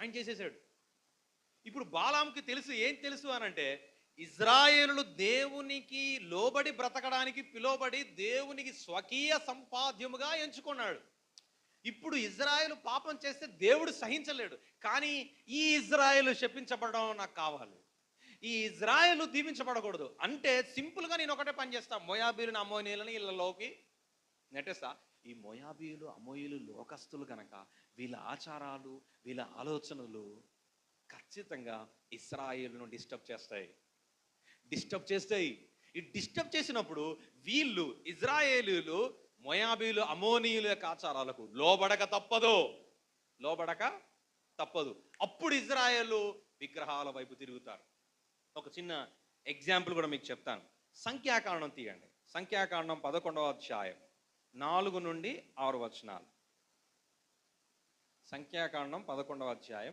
ఆయన చేసేసాడు. ఇప్పుడు బాలాంకి తెలుసు ఏం తెలుసు అనంటే ఇజ్రాయేలు దేవునికి లోబడి బ్రతకడానికి పిలువబడి దేవునికి స్వకీయ సంపాద్యముగా ఎంచుకున్నాడు. ఇప్పుడు ఇజ్రాయేలు పాపం చేస్తే దేవుడు సహించలేడు. కానీ ఈ ఇజ్రాయెల్ శపించబడడం నాకు కావాలి. ఈ ఇజ్రాయెల్ దీవించబడకూడదు. అంటే సింపుల్గా నేను ఒకటే పని చేస్తా. మోయాబీలను అమోనీలని ఇళ్ళలోకి నెట్టేస్తా ఈ మోయాబీలు అమోయిలు లోకస్తులు కనుక వీళ్ళ ఆచారాలు వీళ్ళ ఆలోచనలు ఖచ్చితంగా ఇస్రాయిల్ను డిస్టర్బ్ చేస్తాయి. డిస్టర్బ్ చేస్తాయి. ఈ డిస్టర్బ్ చేసినప్పుడు వీళ్ళు ఇజ్రాయేలీలు మొయాబీలు అమోనీయుల యొక్క ఆచారాలకు లోబడక తప్పదు. లోబడక తప్పదు. అప్పుడు ఇజ్రాయేలు విగ్రహాల వైపు తిరుగుతారు. ఒక చిన్న ఎగ్జాంపుల్ కూడా మీకు చెప్తాను. సంఖ్యాకాండం తీయండి. సంఖ్యాకాండం పదకొండవ అధ్యాయం. నాలుగు నుండి ఆరు వచనాలు. సంఖ్యాకాండం పదకొండవ అధ్యాయం.